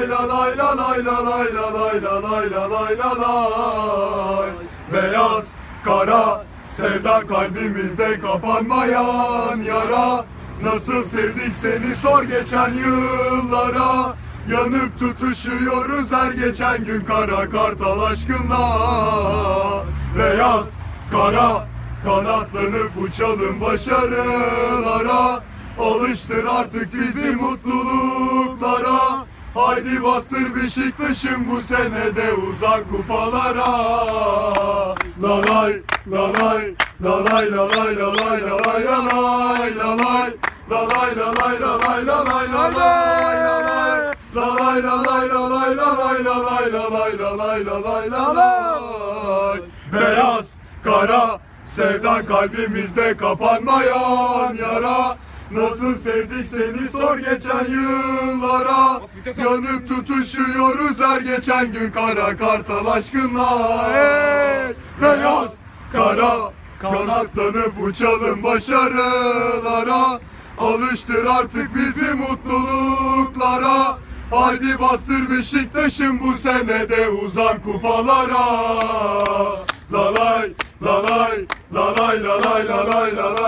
la lay la lay la lay la lay la lay la lay la lay Beyaz, kara, sevda kalbimizde kapanmayan yara Nasıl sevdik seni sor geçen yıllara Yanıp tutuşuyoruz her geçen gün kara kartal aşkınla Beyaz, kara, kanatlanıp uçalım başarılara Alıştır artık bizi mutluluklara Haydi bastır Beşiktaş'ın bu senede uzak kupalara Lalay, lalay, lalay, lalay, lalay, lalay, lalay, lalay Lalay, lalay, lalay, lalay, lalay, lalay Lalay, lalay, lalay, lalay, lalay, lalay, lalay, lalay Beyaz, kara, sevdan kalbimizde kapanmayan yara Nasıl sevdik seni sor geçen yıllara. Yanıp tutuşuyoruz her geçen gün. Kara kartal aşkınla hey! Beyaz, kara, kanatlanıp uçalım başarılara. Alıştır artık bizi mutluluklara. Haydi bastır Beşiktaş'ım bu senede uzan kupalara. Lalay, lalay, lalay, lalay, lalay, lalay